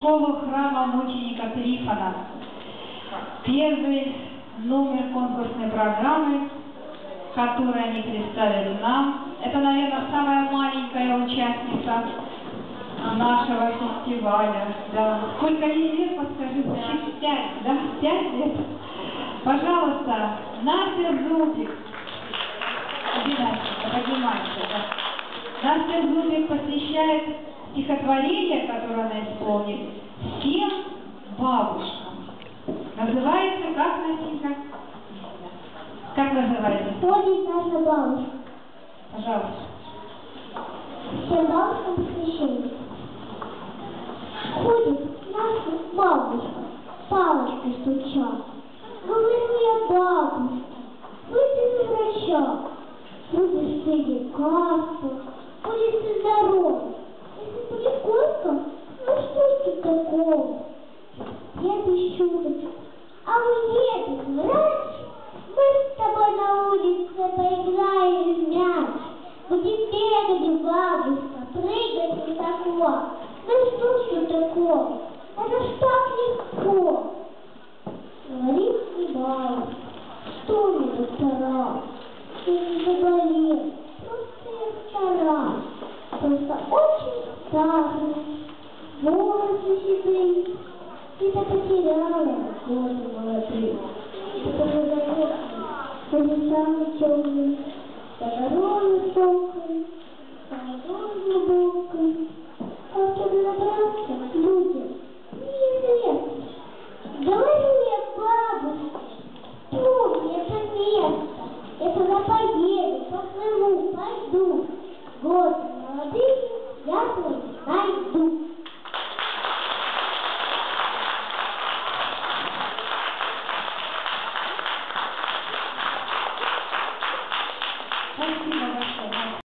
школу храма мученика Трифона. Первый номер конкурсной программы, который они представили нам. Это, наверное, самая маленькая участница нашего фестиваля. Да. Сколько ей лет, подскажите? Пять, да? Пять лет? Пожалуйста, Настя Зубик. Настя, поднимайся. Да. Настя Зубик посвящает стихотворение, которое она исполнит, всем бабушкам. Называется как, Настенька? Как называется? Ходит наша бабушка. Пожалуйста. Всем бабушкам посвящение. Ходит наша бабушка, палочкой стуча. Говорит мне бабушка, выйди за врача. Будешь ты лекарство, будешь ты здоров. высоко. Ну что ж это такое? Это ж так легко. Говорит мне бабушка, что мне доктора? Я не заболел, просто я стараюсь. Просто очень старый, волосы седые, где-то потеряла годы I do